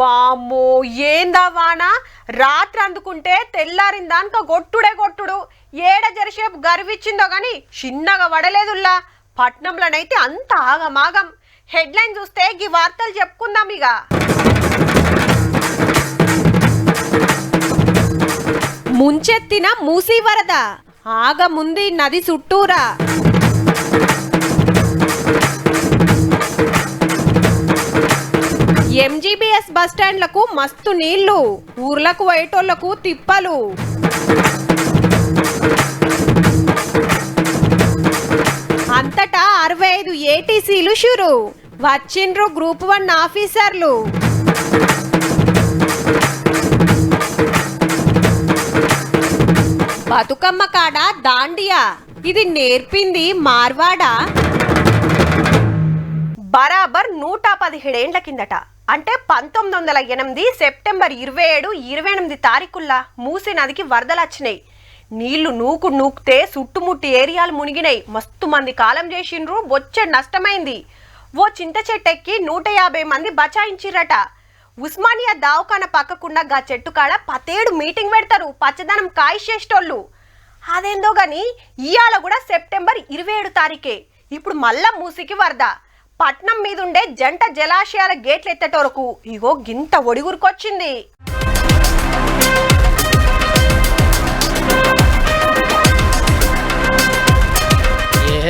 వామ్మో ఏందా వాన? రాత్రి అందుకుంటే తెల్లారిందాక గొట్టుడే గొట్టుడు. ఏడ జరిసేపు గర్విచ్చిందో గాని చిన్నగా వడలేదుల్లా. పట్నంలోనైతే అంత ఆగమాగం. హెడ్లైన్ చూస్తే గీ వార్తలు చెప్పుకుందాం ఇక ముంచెత్తిన మూసీ వరద. ఆగముంది నది చుట్టూరా. ఎంజీబీఎస్ బస్టాండ్లకు మస్తు నీళ్ళు ఊర్లకు వైటోళ్ళకు తిప్పలు. అంతటా అరవై ఐదు ఏటీసీలు షురు. వచ్చిండ్రు గ్రూప్ వన్ ఆఫీసర్లు. బతుకమ్మ కాడ దాండియా. ఇది నేర్పింది మార్వాడా? బరాబర్ నూట పదిహేడేండ్ల కిందట. అంటే పంతొమ్మిది వందల ఎనిమిది సెప్టెంబర్ ఇరవై ఏడు ఇరవై ఎనిమిది తారీఖుల్లా మూసీ నదికి వరదలు వచ్చినాయి. నీళ్ళు నూకు నూకితే చుట్టుముట్టి ఏరియాలు మునిగినాయి. మస్తు మంది కాలం చేసిండ్రు బొచ్చెడు నష్టమైంది. ఓ చింత చెట్టెక్కి నూట యాభై మంది బచాయించిర్రట. ఉస్మానియా దావకాన పక్కకుండా గా చెట్టు కాడ పతేడు మీటింగ్ పెడతారు పచ్చదనం కాయిషేష్టోళ్ళు అదేందో గాని ఇవాళ కూడా సెప్టెంబర్ ఇరవై ఏడు తారీఖే. ఇప్పుడు మళ్ళా మూసికి వరద. పట్నం మీదుండే జంట జలాశయాల గేట్లు ఎత్తేటోరకు ఇగో గింత ఒడిగురికొచ్చింది.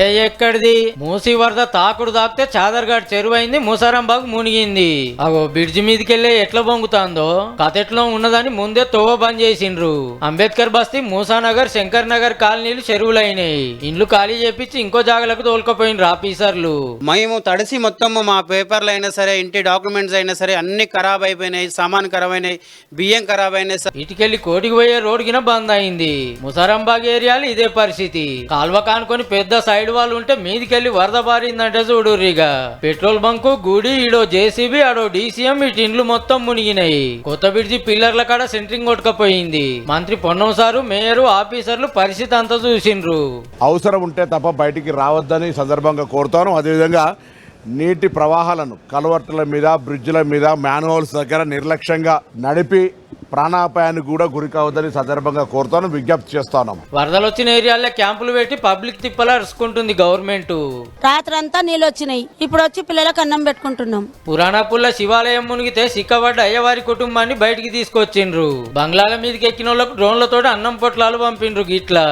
ఏ ఎక్కడిది? మూసి వరద తాకుడు తాకితే చాదర్ఘాట్ చెరువైంది ముసారంబాగ్ మునిగింది. అగో బ్రిడ్జి మీదకెళ్ళే ఎట్లా పొంగుతాందో కథెట్లో ఉన్నదని ముందే తోవ బంద్ చేసిండ్రు. అంబేద్కర్ బస్తీ మూసానగర్ శంకర్ నగర్ కాలనీలు చెరువులైనాయి. ఇండ్లు ఖాళీ చేపించి ఇంకో జాగలకు తోలుకపోయినరు ఆఫీసర్లు మేము తడిసి మొత్తం మా పేపర్లు అయినా సరే ఇంటి డాక్యుమెంట్స్ అయినా సరే అన్ని ఖరాబ్ అయిపోయినాయి సామాన్ ఖరాబ్ అయినాయి బియ్యం ఖరాబ్ అయినాయి సార్ ఇటుకెళ్ళి కోటికి పోయే రోడ్ కింద బంద్ అయింది. ముసారంబాగ్ ఏరియాలో ఇదే పరిస్థితి. కాల్వ కానుకొని పెద్ద సైడ్ వాళ్ళు ఉంటే మీదికెళ్ళి వరద బారిందంటే చూడుర్రిగా పెట్రోల్ బంకు గుడి ఈడో జేసీబీ ఆడో డీసీఎం ఇటు ఇండ్లు మొత్తం మునిగినాయి. కొత్త బ్రిడ్జి పిల్లర్ల కాడ సెంట్రింగ్ కొట్టుకపోయింది. మంత్రి పొన్నం సారు మేయరు ఆఫీసర్లు పరిస్థితి అంతా చూసిండ్రు. అవసరం ఉంటే తప్ప బయటికి రావద్దని సందర్భంగా కోరుతాను. అదేవిధంగా నీటి ప్రవాహాలను కలవర్టుల మీద బ్రిడ్జ్ల మీద మ్యాన్హోల్స్ దగ్గర నిర్లక్ష్యంగా నడిపి ప్రాణాపాయానికి కూడా గురి కావద్దని సందర్భంగా కోరుతాను విజ్ఞప్తి చేస్తాను. వరదలు వచ్చిన ఏరియాల్లో క్యాంపులు పెట్టి పబ్లిక్ తిప్పలా అరుచుకుంటుంది గవర్నమెంట్. రాత్రంతా నీళ్ళు వచ్చినాయి ఇప్పుడు వచ్చి పిల్లలకు అన్నం పెట్టుకుంటున్నాం. పురాణపుల్ల శివాలయం మునిగితే సిక్కబడ్డ అయ్యవారి కుటుంబాన్ని బయటికి తీసుకొచ్చిండ్రు. బంగ్లాల మీదకి ఎక్కిన వాళ్ళకు డ్రోన్లతో అన్నం పొట్లాలు పంపిండ్రు గిట్లా.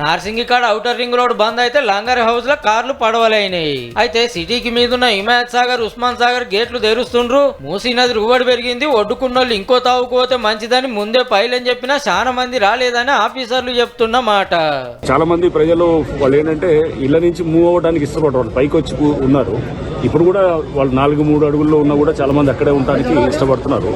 నార్సింగి కాడ ఔటర్ రింగ్ రోడ్ బంద్ అయితే లాంగర్ హౌస్లో కార్లు పడవలైనాయి. అయితే సిటీకి మీదున్న హిమాయత్ సాగర్ ఉస్మాన్ సాగర్ గేట్లు తెరుస్తుండ్రు. మూసీ నది రువడి పెరిగింది. ఒడ్డుకున్నోళ్ళు ఇంకో తావుకోతే మంచిదని ముందే పైలని చెప్పినా చాలా మంది రాలేదని ఆఫీసర్లు చెప్తున్న మాట. చాలా మంది ప్రజలు వాళ్ళు ఏంటంటే ఇళ్ళ నుంచి మూవ్ అవ్వడానికి ఇష్టపడరు. వాళ్ళు పైకి వచ్చి ఉన్నారు. ఇప్పుడు కూడా వాళ్ళు నాలుగు మూడు అడుగుల్లో ఉన్నా కూడా చాలా మంది అక్కడే ఉండడానికి ఇష్టపడుతున్నారు.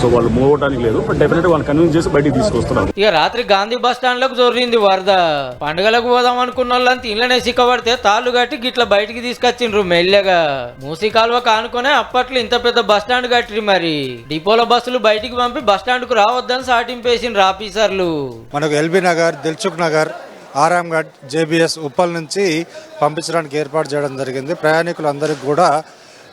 సో వాళ్ళు మూవ్ అవ్వడానికి లేదు. బట్ డెఫినెట్ వాళ్ళు కన్విన్స్ చేసి బయటికి తీసుకొస్తున్నారు. ఇక రాత్రి గాంధీ బస్ స్టాండ్లకు జొర్రింది వరద. పండుగలకు పోదాం అనుకున్న వాళ్ళంతా ఇళ్ళనే సిక్కబడితే తాళ్ళు కట్టి గిట్ల బయటికి తీసుకొచ్చిండ్రు మెల్లగా. మూసి కాలువ కానుకొనే అప్పట్లో ఇంత పెద్ద బస్ స్టాండ్ కట్టిరి మరి. డిపోల బస్సులు బయటికి పంపి బస్ స్టాండ్కు రావద్దని సాటింపేసిండ్రు ఆఫీసర్లు. మనకు ఎల్బీ నగర్ దిల్చుక్ నగర్ ఆరాంఘడ్ జేబీఎస్ ఉప్పల్ నుంచి పంపించడానికి ఏర్పాటు చేయడం జరిగింది. ప్రయాణికులందరికీ కూడా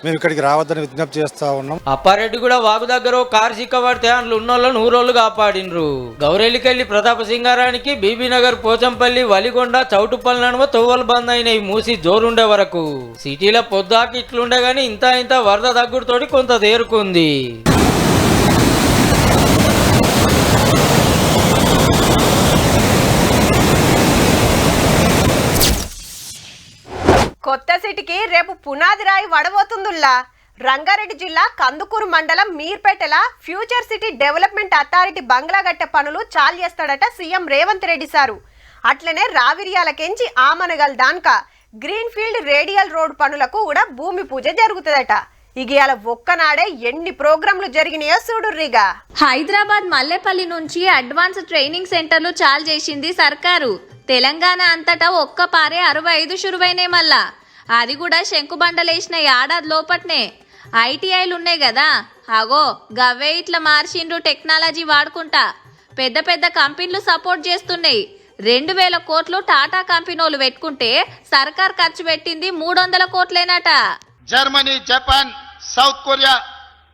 మేము ఇక్కడికి రావద్దని విజ్ఞప్తి చేస్తా ఉన్నాం. అప్పారెడ్డి కూడా వాగు దగ్గర కార్ చిక్కబడితే సిక్కబడితే అందులో ఉన్నోళ్ళని ఊరోళ్ళు కాపాడిండ్రు గౌరెల్లికెళ్ళి ప్రతాప సింగారానికి బీబీనగర్ పోచంపల్లి వలిగొండ చౌటుపల్లి నడుమ తొవ్వలు బంద్ అయినాయి మూసి జోరుండే వరకు. సిటీలో పొద్దాకి ఇట్లుండే గానీ ఇంత ఇంత వరద దగ్గుడుతోటి కొంత తేరుకుంది. కొత్త సిటీకి రేపు పునాది రాయి వడబోతుందుల్లా. రంగారెడ్డి జిల్లా కందుకూరు మండలం మీర్పేటల ఫ్యూచర్ సిటీ డెవలప్మెంట్ అథారిటీ బంగ్లాగట్టె పనులు చాలు చేస్తాడట సీఎం రేవంత్ రెడ్డి సారు. అట్లనే రావిర్యాలకెంచి ఆమనగల్ దాన్కా గ్రీన్ఫీల్డ్ రేడియల్ రోడ్ పనులకు కూడా భూమి పూజ జరుగుతుందట. ఇగియాల ఒక్కనాడే ఎన్ని ప్రోగ్రాంలు జరిగినాయో చూడుర్రిగా హైదరాబాద్ మల్లెపల్లి నుంచి అడ్వాన్స్ ట్రైనింగ్ సెంటర్లు చాలు చేసింది సర్కారు. తెలంగాణ అంతటా ఒక్క పారే అరవై ఐదు షురువైనాయి మళ్ళా. అది కూడా శంకుబండలేసిన ఏడాది లోపట్నే. ఐటీఐలు ఉన్నాయి కదా అగో గవ్వే ఇట్లా మార్చిండ్రు టెక్నాలజీ వాడుకుంటా. పెద్ద పెద్ద కంపెనీలు సపోర్ట్ చేస్తున్నాయి. రెండు వేల కోట్లు టాటా కంపెనీలు పెట్టుకుంటే సర్కార్ ఖర్చు పెట్టింది మూడు వందల కోట్లేనట. Germany Japan South Korea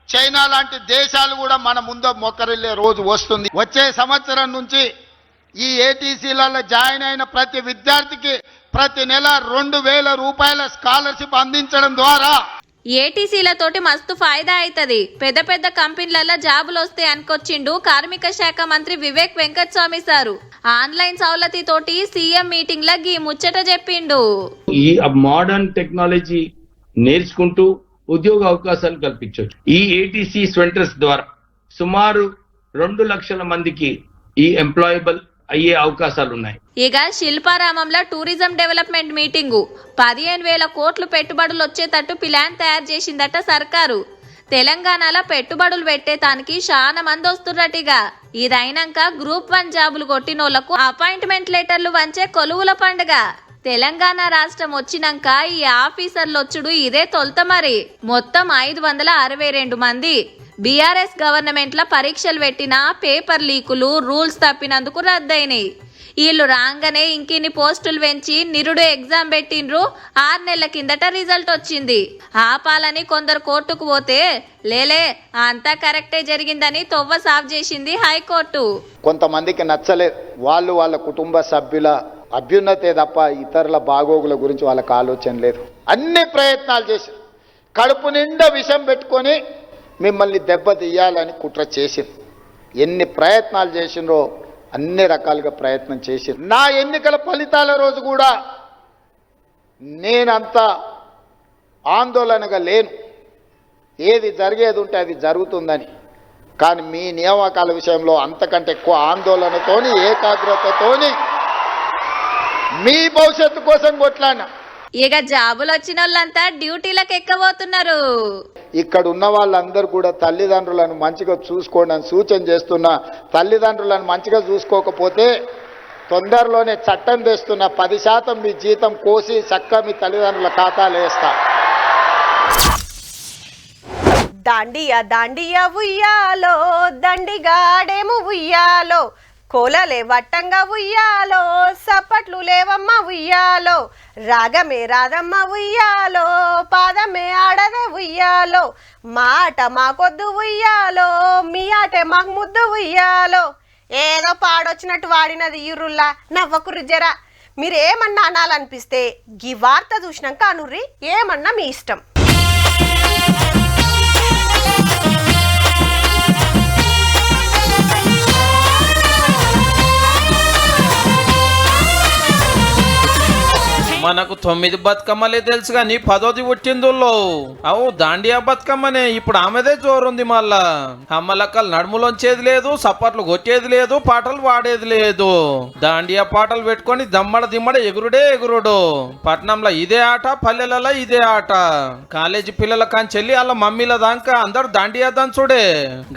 China లాంటి దేశాలు కూడా మన ముందు మొక్కరిల్లే రోజు వస్తుంది. వచ్చే సంవత్సరం నుంచి ఈ ఏటీసీలలో జాయిన్ అయిన ప్రతి విద్యార్థికి ప్రతి నెల రెండు వేల రూపాయల స్కాలర్షిప్ అందించడం ద్వారా ఏటీసీలతోటి మస్తు ఫాయిదా అవుతుంది పెద్ద పెద్ద కంపెనీలలో జాబులు వస్తే అనుకొచ్చిండు కార్మిక శాఖ మంత్రి వివేక్ వెంకటస్వామి సారు. ఆన్లైన్ సౌలతి తోటి సీఎం మీటింగ్లో గీ ముచ్చట చెప్పిండు. ఈ మోడర్న్ టెక్నాలజీ నేర్చుకుంటూ ఉద్యోగ అవకాశాలు కల్పించవచ్చు. ఈ ఏటీసీ సెంటర్స్ ద్వారా సుమారు రెండు లక్షల మందికి ఈ ఎంప్లాయబుల్ అయ్యే అవకాశాలు ఉన్నాయి. ఇక శిల్పారామంలో టూరిజం డెవలప్మెంట్ మీటింగు. పదిహేను వేల కోట్లు పెట్టుబడులు వచ్చేటట్టు ప్లాన్ తయారు చేసిందట సర్కారు. తెలంగాణలో పెట్టుబడులు పెట్టేతానికి చాలా మంది వస్తున్నట్టుగా ఇదైనాక గ్రూప్ వన్ జాబులు కొట్టినోళ్ళకు అపాయింట్మెంట్ లెటర్లు వంచే కొలువుల పండుగ. తెలంగాణ రాష్ట్రం వచ్చినాక ఈ ఆఫీసర్లు వచ్చుడు ఇదే తొలత మరి. మొత్తం ఐదు వందల అరవై రెండు మంది. బీఆర్ఎస్ గవర్నమెంట్ పరీక్షలు పెట్టిన పేపర్ లీకులు రూల్స్ తప్పినందుకు రద్దయినాయి. వీళ్ళు రాగానే ఇంకిన్ని పోస్టులు పెంచి నిరుడు ఎగ్జామ్ పెట్టిండ్రు. ఆరు నెలల కిందట రిజల్ట్ వచ్చింది. ఆపాలని కొందరు కోర్టుకు పోతే లేలే అంతా కరెక్టే జరిగిందని తొవ్వ సాఫ్ చేసింది హైకోర్టు. కొంతమందికి నచ్చలేదు వాళ్ళు వాళ్ళ కుటుంబ సభ్యుల అభ్యున్నతే తప్ప ఇతరుల బాగోగుల గురించి వాళ్ళకి ఆలోచన లేదు. అన్ని ప్రయత్నాలు చేసి కడుపు నిండా విషం పెట్టుకొని మిమ్మల్ని దెబ్బతీయాలని కుట్ర చేసింది ఎన్ని ప్రయత్నాలు చేసినో అన్ని రకాలుగా ప్రయత్నం చేసి నా ఎన్నికల ఫలితాల రోజు కూడా నేనంత ఆందోళనగా లేను. ఏది జరిగేది ఉంటే అది జరుగుతుందని. కానీ మీ నియామకాల విషయంలో అంతకంటే ఎక్కువ ఆందోళనతోని ఏకాగ్రతతోని మీ భవిష్యత్తు కోసం కొట్లాడినా. ఇక జాబులు వచ్చిన వాళ్ళంతా డ్యూటీలకు ఎక్కబోతున్నారు ఇక్కడ ఉన్న వాళ్ళందరూ కూడా తల్లిదండ్రులను మంచిగా చూసుకోండి అని సూచన చేస్తున్న. తల్లిదండ్రులను మంచిగా చూసుకోకపోతే తొందరలోనే చట్టం తెస్తున్న పది శాతం మీ జీతం కోసి చక్క మీ తల్లిదండ్రుల ఖాతాలు వేస్తా. దాండియా దాండియా ఉయ్యాలో దండిగాడేము ఉయ్యాలో. కోలలే వట్టంగా ఉయ్యాలో సప్పట్లు లేవమ్మ ఉయ్యాలో రాగమే రాదమ్మ ఉయ్యాలో పాదమే ఆడదే ఉయ్యాలో మాట మాకొద్దు ఉయ్యాలో మీ ఆటే మాకు ముద్దు ఉయ్యాలో. ఏదో పాడొచ్చినట్టు వాడినది ఇరుల్లా నవ్వకురు జరా. మీరు ఏమన్నా అనాలనిపిస్తే గీ వార్త చూసినాక అనుర్రి ఏమన్నా మీ ఇష్టం. మనకు తొమ్మిది బతుకమ్మలే తెలుసు కానీ పదోది పుట్టిందుల్లో. అవు దాండియా బతుకమ్మనే. ఇప్పుడు ఆమెదే జోరుంది మళ్ళా. అమ్మలక్కలు నడుములొంచేది లేదు సప్పట్లు కొట్టేది లేదు పాటలు పాడేది లేదు. దాండియా పాటలు పెట్టుకొని దమ్మడ దిమ్మడ ఎగురుడే ఎగురుడు. పట్నంలో ఇదే ఆట పల్లెలలో ఇదే ఆట. కాలేజీ పిల్లల కాంచెల్లి వాళ్ళ మమ్మీల దాకా అందరు దాండియా దంచుడే.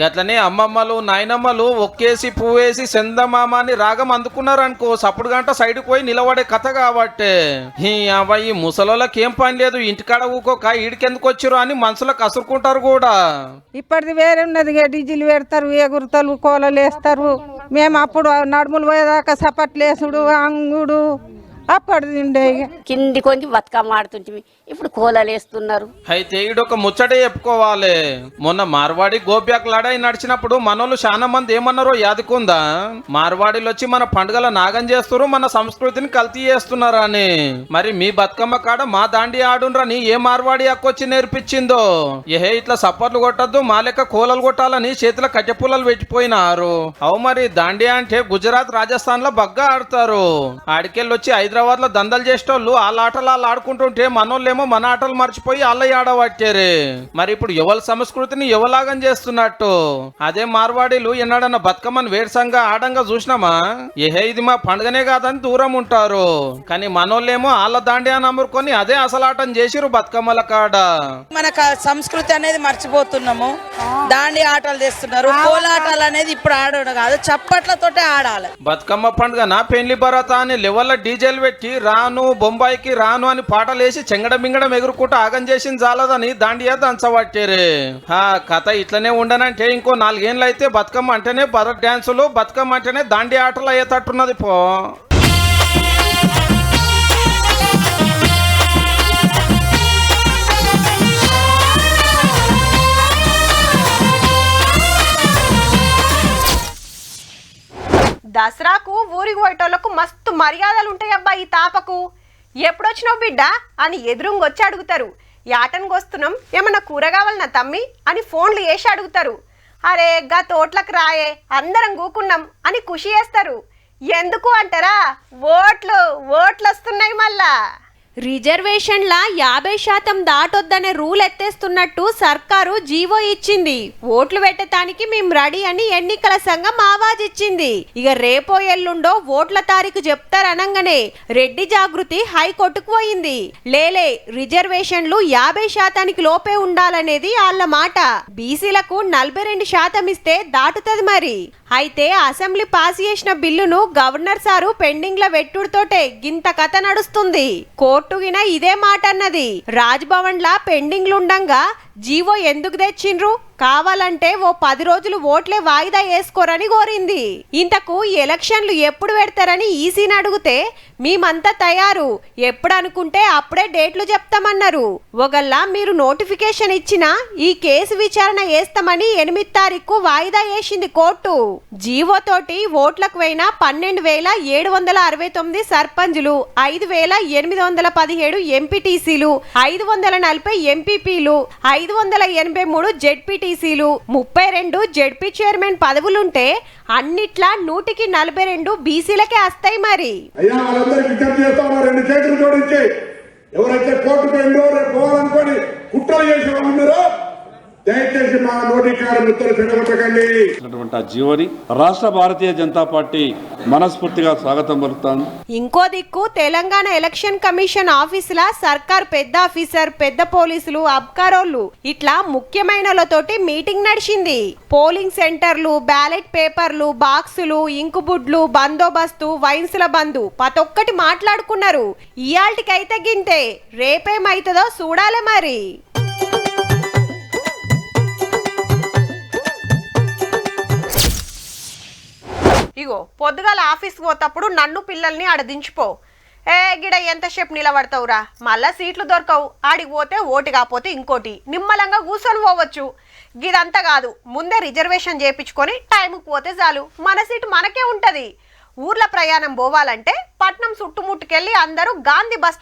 గట్లనే అమ్మమ్మలు నాయనమ్మలు ఒక్కేసి పువ్వేసి చందమామ అని రాగం అందుకున్నారనుకో సప్పుడు గంట సైడ్కి పోయి నిలబడే కథ కాబట్టే. ఈ అబ్బాయి ముసలోళ్ళకి ఏం పని లేదు. ఇంటికాడ ఊకోక ఈడికెందుకు వచ్చిరు అని మనసులో కసురుకుంటారు కూడా. ఇప్పటిది వేరే ఉన్నది డీజిల్ పెడతారు ఎగురుతలు కోలలు వేస్తారు మేము అప్పుడు నడుములు పోయేదాకా సపట్లు వేసుడు అంగుడు. కింది కొంగి బతుకమ్మ ఇప్పుడు కోలలు వేస్తున్నారు. అయితే ఈడొక ముచ్చటే చెప్పుకోవాలి. మొన్న మార్వాడి గోప్యాక్ లడాయి నడిచినప్పుడు మనోళ్ళు చాలా మంది ఏమన్నారో యాదుకుందా? మార్వాడీలు వచ్చి మన పండుగల నాగం చేస్తున్నారు మన సంస్కృతిని కల్తీ చేస్తున్నారు అని మరి మీ బతుకమ్మ కాడ మా దాండి ఆడుండ్రని ఏ మార్వాడి అక్కొచ్చి నేర్పించిందో? ఏహే ఇట్లా సప్పర్లు కొట్టద్దు మా లెక్క కోలలు కొట్టాలని చేతిలో కట్టెపుల్లలు పెట్టిపోయినారు. అవు మరి దాండియా అంటే గుజరాత్ రాజస్థాన్లో బగ్గా ఆడతారు. ఆడికెళ్ళి వచ్చి హైదరాబాద్ లో దందలు చేసేటోళ్ళు వాళ్ళ ఆటలు వాళ్ళు ఆడుకుంటుంటే మనోళ్ళేమో మన ఆటలు మర్చిపోయి వాళ్ళ ఆడబట్టారు మరి ఇప్పుడు ఎవరి సంస్కృతిని ఎవలాగం చేస్తున్నట్టు? అదే మార్వాడీలు ఎన్నడన్న బతుకమ్మని వేరుసంగా ఆడంగా చూసినామా? ఏహే ఇది మా పండుగనే కాదని దూరం ఉంటారు. కానీ మనోళ్ళేమో వాళ్ళ దాండి అని అమ్ముకొని అదే అసలాటం చేసిరు బతుకమ్మల కాడ. మన సంస్కృతి అనేది మర్చిపోతున్నాము. దాండి ఆటలు చేస్తున్నారు. కోలాటాలు అనేది ఇప్పుడు ఆడడం కాదు. చప్పట్లతోటే ఆడాలి. బతుకమ్మ పండుగ నా పెళ్ళి భరత అని లెవెల్లో డీజేలు పెట్టి రాను బొంబాయికి రాను అని పాటలు వేసి చెంగడ మింగడం ఎగురుకుంటూ ఆగం చేసింది చాలదని దాండియా దంచబట్టేరే ఆ కథ ఇట్లనే ఉండనంటే ఇంకో నాలుగేళ్ళు అయితే బతుకమ్మ అంటేనే భరత్ డ్యాన్సులు బతుకమ్మ అంటేనే దాండి ఆటలు అయ్యేటట్టున్నది పో. దసరాకు ఊరికి పోయేటోళ్ళకు మస్తు మర్యాదలు ఉంటాయి అబ్బా ఈ తాపకు. ఎప్పుడొచ్చినావు బిడ్డ? అని ఎదురుంగొచ్చి అడుగుతారు. యాటన్కొస్తున్నాం ఏమన్నా కూర కావాలన్నా తమ్మి? అని ఫోన్లు వేసి అడుగుతారు. అరే గా తోట్లకు రాయే అందరం కూకున్నాం అని ఖుషి చేస్తారు ఎందుకు అంటారా? ఓట్లు ఓట్లు వస్తున్నాయి మళ్ళా. రిజర్వేషన్ల యాభై శాతం దాటొద్దనే రూల్ ఎత్తేస్తున్నట్టు సర్కారు జీవో ఇచ్చింది. ఓట్లు పెట్టడానికి మేము రెడీ అని ఎన్నికల సంఘం ఆవాజిచ్చింది. ఇక రేపో ఎల్లుండో ఓట్ల తారీఖు చెప్తారనంగానే రెడ్డి జాగృతి హైకోర్టుకు పోయింది. లేలే రిజర్వేషన్లు యాభై శాతానికి లోపే ఉండాలనేది వాళ్ళ మాట. బీసీలకు నలభై రెండు శాతం ఇస్తే దాటుతుంది మరి. అయితే అసెంబ్లీ పాస్ చేసిన బిల్లును గవర్నర్ సారు పెండింగ్లో వెట్టుడుతోటే గింత కథ నడుస్తుంది. కోర్టు గిన ఇదే మాట అన్నది రాజ్భవన్ లా పెండింగ్లుండంగా జీవో ఎందుకు తెచ్చిండ్రు? కావాలంటే ఓ పది రోజులు ఓట్లే వాయిదా వేసుకోరని కోరింది. ఇంతకు ఎలక్షన్లు ఎప్పుడు పెడతారని ఈసీని అడిగితే మేమంతా తయారు. ఎప్పుడు అనుకుంటే అప్పుడే డేట్లు చెప్తామన్నారు. ఒకల్లా మీరు నోటిఫికేషన్ ఇచ్చినా ఈ కేసు విచారణ వేస్తామని ఎనిమిది తారీఖు వాయిదా వేసింది కోర్టు. జీవో తోటి ఓట్లకు పోయిన పన్నెండు వేల ఏడు వందల అరవై తొమ్మిది సర్పంచులు ఐదు వేల ఎనిమిది వందల పదిహేడు ఎంపీటీసీలు ఐదు వందల నలభై ఎంపీపీలు ఐదు వందల ఎనభై మూడు జెడ్పీటీ ఎంపీటీసీలు ముప్పై రెండు జెడ్పీ చైర్మన్ పదవులుంటే అన్నిట్లా నూటికి నలభై రెండు బీసీలకే వస్తాయి మరి. అయ్యా వాళ్ళందరికీ విజ్ఞప్తి రెండు చేతులు జోడించి ఎవరైతే కోర్టుకు రేపు పోవాలనుకోని కుట్రలు చేసే ఉన్నారో దయచేసి మా నోటికారం ముత్తలు చెడగొట్టకండి ఆ జీవోని రాష్ట్ర భారతీయ జనతా పార్టీ మనస్ఫూర్తిగా స్వాగతం పలుకుతాను. ఇంకో దిక్కు తెలంగాణ ఎలక్షన్ కమిషన్ ఆఫీసుల సర్కార్ పెద్ద ఆఫీసర్ పెద్ద పోలీసులు అబ్కారోళ్ళు ఇట్లా ముఖ్యమైనలతోటి మీటింగ్ నడిచింది. పోలింగ్ సెంటర్లు బ్యాలెట్ పేపర్లు బాక్సులు ఇంకుబుడ్లు బందోబస్తు వైన్సుల బంధు పతొక్కటి మాట్లాడుకున్నారు. ఇయాల్టికైతే గింతే రేపేమైతుందో చూడాలి మరి. ఇగో పొద్దుగాల ఆఫీస్కి పోతప్పుడు నన్ను పిల్లల్ని ఆడ దించిపో. ఏ గిడ ఎంతసేపు నిలబడతావురా? మళ్ళా సీట్లు దొరకవు. ఆడికి పోతే ఓటు కాకపోతే ఇంకోటి. నిమ్మలంగా కూర్చొని పోవచ్చు. గిదంతా కాదు. ముందే రిజర్వేషన్ చేయించుకొని టైంకి పోతే చాలు. మన సీటు మనకే ఉంటుంది. ఊర్ల ప్రయాణం పోవాలంటే పట్నం చుట్టుముట్టుకెళ్ళి అందరూ గాంధీ బస్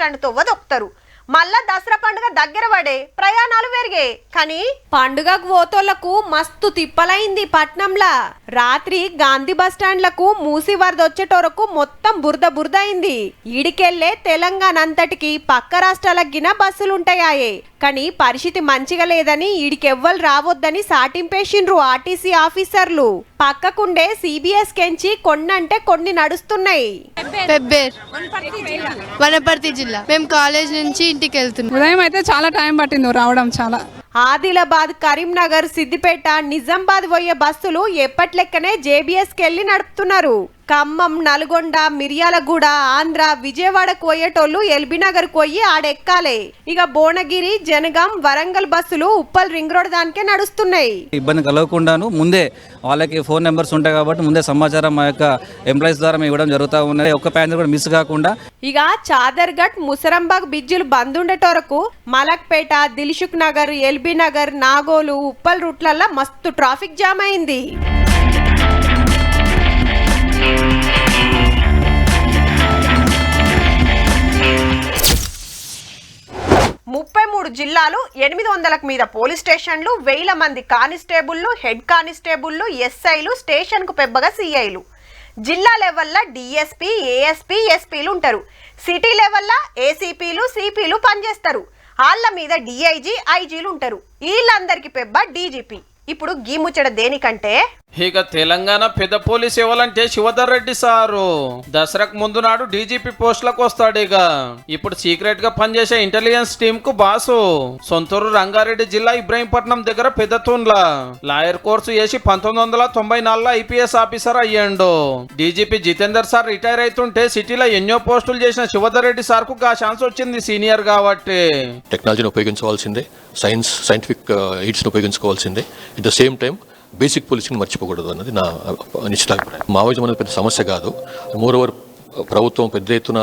దొక్కుతారు మళ్ళా దసరా పండుగ దగ్గర పడే ప్రయాణాలు పెరిగే కానీ పండుగకు పోతోళ్ళకు మస్తు తిప్పలైంది పట్నంలా. రాత్రి గాంధీ బస్ స్టాండ్లకు మూసి వరద వచ్చేటోరకు మొత్తం బురద బురద అయింది ఈడికెళ్ళే తెలంగాణ అంతటికి పక్క రాష్ట్రాలకు గిన బస్సులుంటాయాయే. కానీ పరిస్థితి మంచిగా లేదని ఈడికెవ్వరు రావద్దని సాటింపేసిండ్రు ఆర్టీసీ ఆఫీసర్లు. పక్కకుండే సిబిఎస్ కెంచి అంటే కొన్ని నడుస్తున్నాయి. పెబ్బేర్. వనపర్తి జిల్లా. మేము కాలేజ్ నుంచి ఇంటికి వెళ్తున్నాం. ఉదయం అయితే చాలా టైం పట్టింది రావడం చాలా. ఆదిలాబాద్ కరీంనగర్ సిద్దిపేట నిజామాబాద్ పోయే బస్సులు ఎప్పట్లెక్కనే జేబీఎస్ కెళ్ళి నడుపుతున్నారు. ఖమ్మం నల్గొండ మిర్యాలగూడ ఆంధ్ర విజయవాడకు పోయేటోళ్ళు ఎల్బీ నగర్ పోయి ఆడెక్కాలే. ఇక భువనగిరి జనగాం వరంగల్ బస్సులు ఉప్పల్ రింగ్ రోడ్ దానికే నడుస్తున్నాయి. ఇబ్బంది కలగకుండాను ముందే వాళ్ళకి ఫోన్ నెంబర్స్ ఉంటాయి కాబట్టి ముందే సమాచారం మా యొక్క ఎంప్లాయీస్ ద్వారా మేము ఇవ్వడం జరుగుతూ ఉన్నది. ఒక్క ప్యాన్ కూడా మిస్ కాకుండా ఇక చాదర్ఘట్ ముసరంబాగ్ బిజ్జులు బంద్ ఉండేటోరకు మలక్పేట దిల్సుఖ్ నగర్ ఎల్బీ నగర్ నాగోలు ఉప్పల్ రూట్లల్లో మస్తు ట్రాఫిక్ జామ్ అయింది. ముప్పై మూడు జిల్లాలు ఎనిమిది వందలకు మీద పోలీస్ స్టేషన్లు వేల మంది కానిస్టేబుల్లు హెడ్ కానిస్టేబుల్లు ఎస్ఐలు స్టేషన్కు పెబ్బగా సిఐలు. జిల్లా లెవెల్లో డిఎస్పీ ఏఎస్పీ ఎస్పీలు ఉంటారు. సిటీ లెవెల్లో ఏసీపీలు సిపిలు పనిచేస్తారు. వాళ్ళ మీద డిఐజీ ఐజీలు ఉంటారు. వీళ్ళందరికీ పెబ్బ డీజీపీ. ఇప్పుడు గీ ముచ్చట దేనికంటే? ఇక తెలంగాణ పెద్ద పోలీస్ ఎవరంటే శివధర్ రెడ్డి సారు. దసరాకు ముందు నాడు డీజీపీ పోస్టులకు వస్తాడు ఇక. ఇప్పుడు సీక్రెట్గా పనిచేసే ఇంటెలిజెన్స్ టీమ్కు బాసు. సొంతూరు రంగారెడ్డి జిల్లా ఇబ్రాహీంపట్నం దగ్గర పెద్దతూన్ల. లాయర్ కోర్సు చేసి పంతొమ్మిది వందల తొంభై నాలుగులో ఐపీఎస్ ఆఫీసర్ అయ్యాడు. డీజీపీ జితేందర్ సార్ రిటైర్ అవుతుంటే సిటీలో ఎన్నో పోస్టులు చేసిన శివధర్ రెడ్డి సార్కు గా ఛాన్స్ వచ్చింది సీనియర్ కాబట్టి. టెక్నాలజీని ఉపయోగించవలసిందే. సైన్స్ సైంటిఫిక్ ఎయిడ్స్ని ఉపయోగించుకోవాల్సిందే. At the same time basic policing మర్చిపోకూడదు అన్నది నా నిశ్చితాభిప్రాయం. మావోయిజం అనేది పెద్ద సమస్య కాదు. మోర్ ఓవర్ ప్రభుత్వం పెద్ద ఎత్తున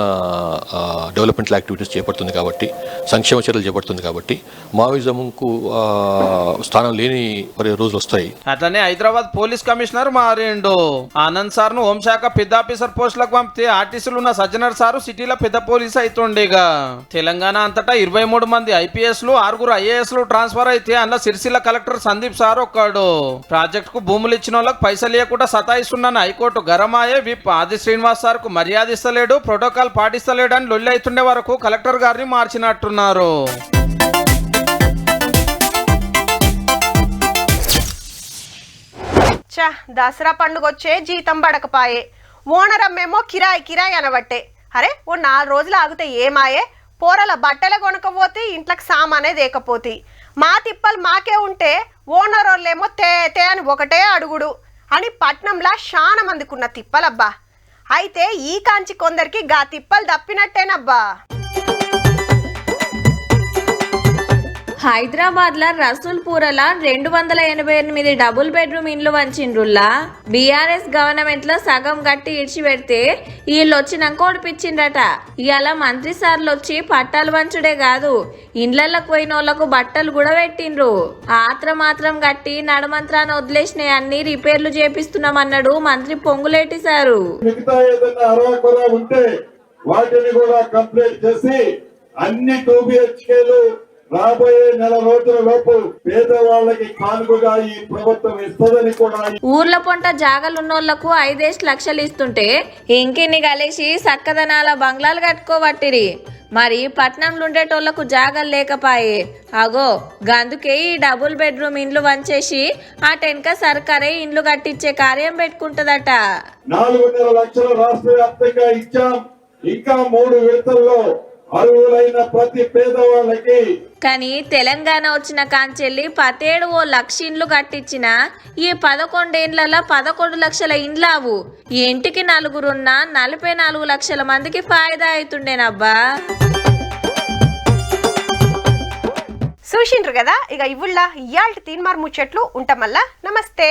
డెవలప్మెంట్ యాక్టివిటీస్ చేపడుతుంది కాబట్టి సంక్షేమ చర్యలు చేపడుతుంది కాబట్టి మావిజంకు స్థానం లేని మరి రోజులు వస్తాయి. అట్లనే హైదరాబాద్ పోలీస్ కమిషనర్ మారిండు. ఆనంద్ సార్ను హోంశాఖ పెద్ద ఆఫీసర్ పోస్టులకు పంపితే ఆర్టీసీలు ఉన్న సజ్జనర్ సారు సిటీలో పెద్ద పోలీస్ అవుతుండేగా తెలంగాణ అంతటా ఇరవై మూడు మంది ఐపీఎస్లు ఆరుగురు ఐఏఎస్లు ట్రాన్స్ఫర్ అయితే అందులో సిరిసిల్ల కలెక్టర్ సందీప్ సార్ ఒక్కడు. ప్రాజెక్టుకు భూములు ఇచ్చిన వాళ్ళకి పైసలు ఇవ్వకుండా సతాయిస్తున్నాను హైకోర్టు గరమాయే విప్ ఆది శ్రీనివాస్ సార్కు ఫిర్యాదు ఇస్తలేడు ప్రోటోకాల్ పాటిస్తలేడు అని లొల్లి అవుతుండే వరకు కలెక్టర్ గారిని మార్చినట్టున్నారు. చా దసరా పండుగ వచ్చే జీతం పడకపాయే ఓనర్ అమ్మేమో కిరాయి కిరాయి అనబట్టే. అరే ఓ నాలుగు రోజులు ఆగితే ఏమాయే? పోరల బట్టలు కొనకపోతే ఇంట్లోకి సామానే దేకపోతే. మా తిప్పలు మాకే ఉంటే ఓనర్ తే తే అని ఒకటే అడుగుడు. అని పట్నంలా చాలా మందికున్న తిప్పలబ్బా. అయితే ఈ కాంచి కొందరికి గా తిప్పలు తప్పినట్టేనబ్బా. హైదరాబాద్ ల రసూల్పూరల రెండు వందల ఎనభై ఎనిమిది డబుల్ బెడ్రూమ్ ఇండ్లు వంచిండ్రుల్లా. బీఆర్ఎస్ గవర్నమెంట్లో సగం గట్టి ఇడిచిపెడితే వీళ్ళు వచ్చినాక ఓడిపించిండ్రట ఇవాళ మంత్రి సార్లు వచ్చి పట్టాలు వంచుడే కాదు ఇండ్లకు పోయిన వాళ్ళకు బట్టలు కూడా పెట్టిండ్రు. ఆత్ర మాత్రం గట్టి నడమంత్రాన్ని వదిలేసినాయి అన్ని రిపేర్లు చేపిస్తున్నామన్నాడు మంత్రి పొంగులేటి సారు. వాటిని కూడా కంప్లీట్ చేసి అన్ని టూ బిహెచ్కేలు రాబోయే నెల రోజుల లోపు పేదవాళ్ళకి కానుకగా ఈ ప్రభుత్వం ఇస్తుందని కూడా ఊర్ల పొంట జాగలున్నోళ్ళకు ఐదేసి లక్షలు ఇస్తుంటే ఇంకిన్ని కలిసి సక్కదనాల బంగ్లాలు కట్టుకోబట్టిరి. మరి పట్నంలో ఉండేటోళ్ళకు జాగలు లేకపాయే. అగో గందుకే ఈ డబుల్ బెడ్రూమ్ ఇండ్లు వంచేసి ఆ టెన్క సర్కారే ఇండ్లు కట్టించే కార్యం పెట్టుకుంటదట. నాలుగున్నర లక్షలు రాష్ట్ర వ్యాప్తంగా ఇచ్చాం. ఇంకా మూడు విడతల్లో అర్హులైన ప్రతి పేదవాళ్ళకి కానీ తెలంగాణ వచ్చిన కాంచెల్లి పతేడు ఓ లక్ష ఇండ్లు కట్టించిన ఈ పదకొండేండ్లలో పదకొండు లక్షల ఇండ్లావు. ఈ ఇంటికి నలుగురున్న నలభై నాలుగు లక్షల మందికి ఫాయిదా అవుతుండేనబ్బా చూసిండ్రు కదా? ఇక ఇవుళ్ళ ఇయాల్టి తీన్మార్ ముచ్చట్లు ఉంటామల్లా నమస్తే.